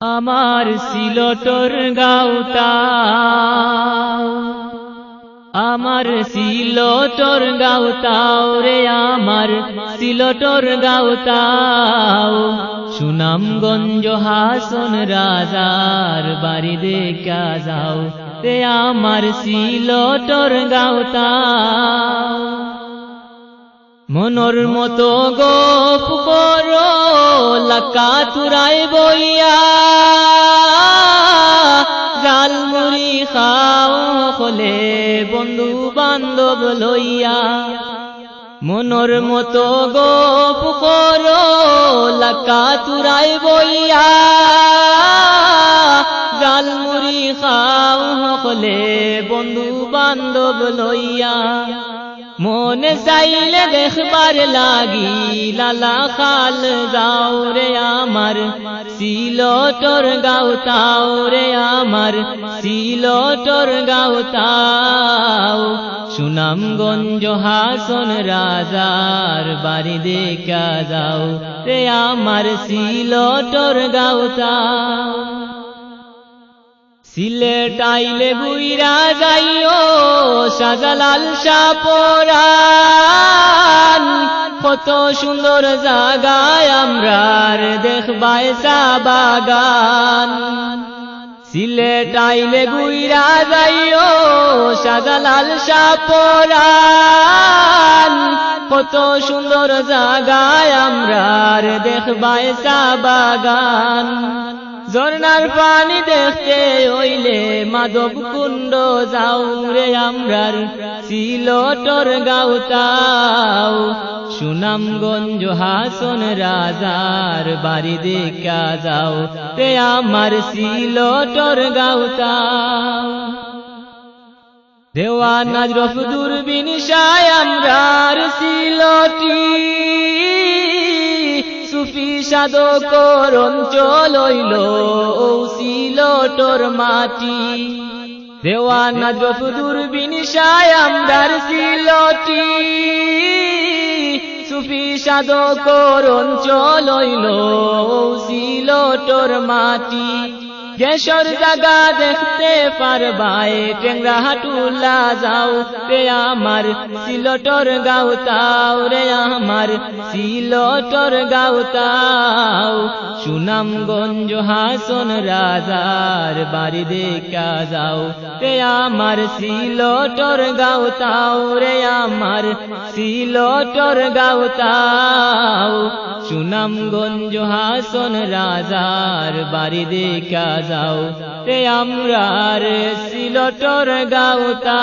আমার সিলটর গাউতা আমার সিলটর গাউতাও রে, আমার সিলটর গাউতাও। সুনামগঞ্জ হাসন রাজার বাড়ি দেখা যাও রে, আমার সিলটর গাউতাও। মনর মতো গোপ করো লাকা তুরাই বইয়া জাল মুড়ি খাও হলে বন্ধু বান্ধব লইয়া। মনর মতো গোপ করো লাকা তুরাই বইয়া জাল মুড়ি খাও হলে বন্ধু বান্ধব লইয়া। মনে চাইলে দেখবার লাগি, লালা খাল যাও রে আমার সিলটর গাউতাও রে আমার সিলটর গাউতাও সুনামগঞ্জ হাসন রাজার বাড়ি দেখা যাও রে আমার সিলটর গাউতাও সিলেট আইলে বুইরা যাইও সাজালাল সাপরান কত সুন্দর জাগায় আমরার দেখবাই চা বাগান। সিলেট আইলে গুইরা যাইও সাজালাল সাপরান কত সুন্দর জাগায় আমরার দেখবাই চা বাগান। ঝর্নার পানি দেখতে হইলে মাধব কুণ্ড যাও রে আমরার। সিলটর গাউতাও সুনামগঞ্জ হাসন রাজার বাড়ি দেখা যাও রে আমার। সিলটর গাউতাও দেওয়া নাজরফ দূরবীন সায় আমরার সিলটি সুফি করণ চলইল সিলটর মাটি। দেওয়ান যত দূরবীন সায় শিলটি সিলটি সুফি সাধকর অঞ্চল হইল সিলটর মাটি। কেশর জাগা দেখতে পারবাই টেংরা হাটুলা যাও রে আমার সিলটর গাউতাও, রে আমার সিলটর গাউতাও। সুনামগঞ্জ হাসন রাজার বাড়ি দেখা যাও, রে আমার সিলটর গাউতাও, রে আমার সিলটর গাউতাও। সুনামগঞ্জ হাসন রাজার বাড়ি দেখা যাও তে আমরা রে সিলটর গাওতা